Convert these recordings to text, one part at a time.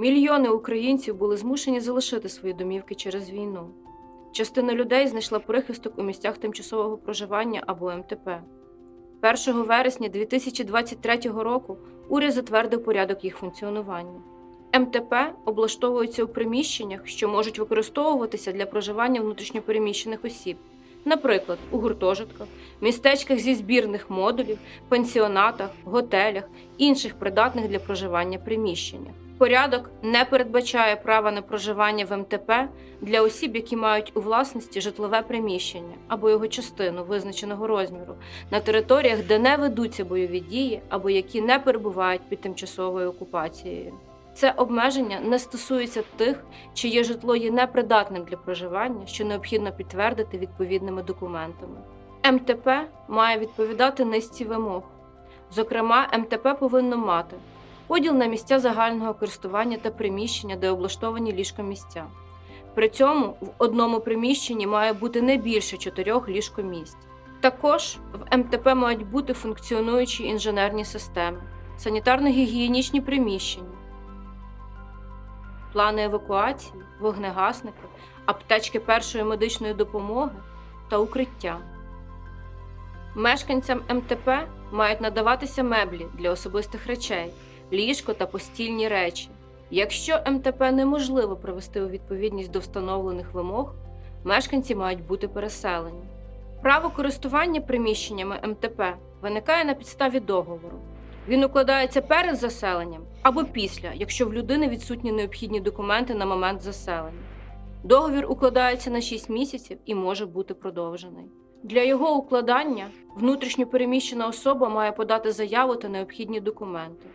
Мільйони українців були змушені залишити свої домівки через війну. Частина людей знайшла прихисток у місцях тимчасового проживання або МТП. 1 вересня 2023 року уряд затвердив порядок їх функціонування. МТП облаштовуються у приміщеннях, що можуть використовуватися для проживання внутрішньопереміщених осіб, наприклад, у гуртожитках, містечках зі збірних модулів, пансіонатах, готелях, інших придатних для проживання приміщеннях. Порядок не передбачає права на проживання в МТП для осіб, які мають у власності житлове приміщення або його частину визначеного розміру на територіях, де не ведуться бойові дії або які не перебувають під тимчасовою окупацією. Це обмеження не стосується тих, чиє житло є непридатним для проживання, що необхідно підтвердити відповідними документами. МТП має відповідати низці вимог. Зокрема, МТП повинно мати поділ на місця загального користування та приміщення, де облаштовані ліжкомісця. При цьому в одному приміщенні має бути не більше чотирьох ліжкомісць. Також в МТП мають бути функціонуючі інженерні системи, санітарно-гігієнічні приміщення, плани евакуації, вогнегасники, аптечки першої медичної допомоги та укриття. Мешканцям МТП мають надаватися меблі для особистих речей, ліжко та постільні речі. Якщо МТП неможливо привести у відповідність до встановлених вимог, мешканці мають бути переселені. Право користування приміщеннями МТП виникає на підставі договору. Він укладається перед заселенням або після, якщо в людини відсутні необхідні документи на момент заселення. Договір укладається на 6 місяців і може бути продовжений. Для його укладання внутрішньо переміщена особа має подати заяву та необхідні документи.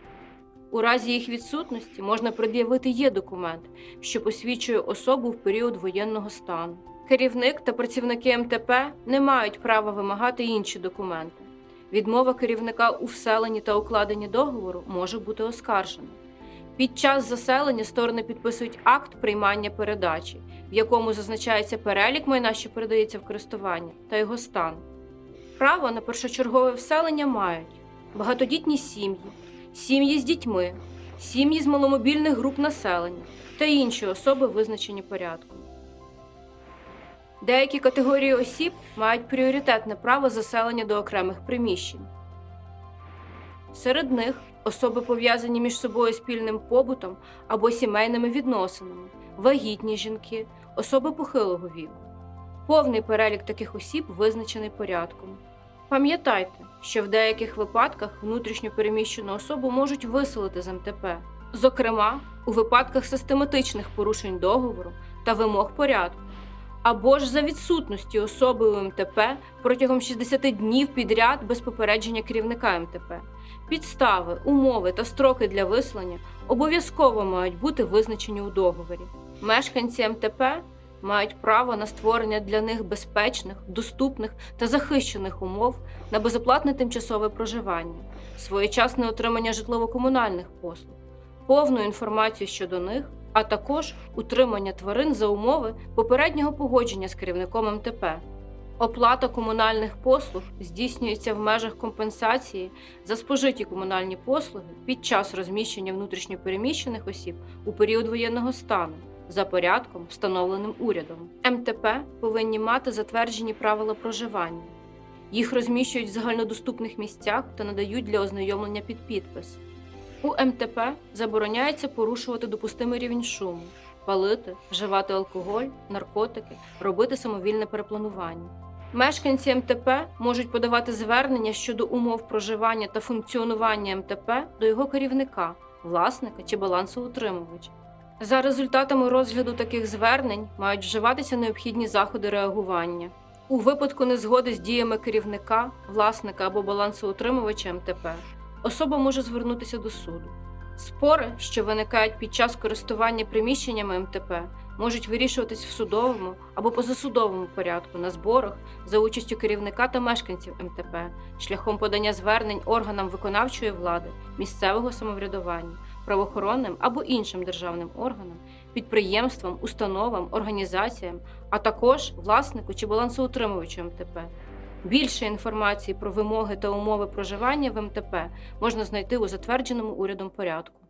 У разі їх відсутності можна пред'явити є документ, що посвідчує особу в період воєнного стану. Керівник та працівники МТП не мають права вимагати інші документи. Відмова керівника у вселенні та укладенні договору може бути оскаржена. Під час заселення сторони підписують акт приймання передачі, в якому зазначається перелік майна, що передається в користування, та його стан. Право на першочергове вселення мають багатодітні сім'ї, сім'ї з дітьми, сім'ї з маломобільних груп населення та інші особи, визначені порядком. Деякі категорії осіб мають пріоритетне право заселення до окремих приміщень. Серед них особи пов'язані між собою спільним побутом або сімейними відносинами, вагітні жінки, особи похилого віку. Повний перелік таких осіб визначений порядком. Пам'ятайте, що в деяких випадках внутрішньо переміщену особу можуть виселити з МТП, зокрема у випадках систематичних порушень договору та вимог порядку, або ж за відсутності особи у МТП протягом 60 днів підряд без попередження керівника МТП. Підстави, умови та строки для виселення обов'язково мають бути визначені у договорі. Мешканці МТП мають право на створення для них безпечних, доступних та захищених умов на безоплатне тимчасове проживання, своєчасне отримання житлово-комунальних послуг, повну інформацію щодо них, а також утримання тварин за умови попереднього погодження з керівником МТП. Оплата комунальних послуг здійснюється в межах компенсації за спожиті комунальні послуги під час розміщення внутрішньопереміщених осіб у період воєнного стану за порядком, встановленим урядом. МТП повинні мати затверджені правила проживання. Їх розміщують в загальнодоступних місцях та надають для ознайомлення під підпис. У МТП забороняється порушувати допустимий рівень шуму, палити, вживати алкоголь, наркотики, робити самовільне перепланування. Мешканці МТП можуть подавати звернення щодо умов проживання та функціонування МТП до його керівника, власника чи балансоутримувача. За результатами розгляду таких звернень мають вживатися необхідні заходи реагування. У випадку незгоди з діями керівника, власника або балансоутримувача МТП особа може звернутися до суду. Спори, що виникають під час користування приміщеннями МТП, можуть вирішуватись в судовому або позасудовому порядку на зборах за участю керівника та мешканців МТП шляхом подання звернень органам виконавчої влади, місцевого самоврядування, правоохоронним або іншим державним органам, підприємствам, установам, організаціям, а також власнику чи балансоутримувачу МТП. Більше інформації про вимоги та умови проживання в МТП можна знайти у затвердженому урядом порядку.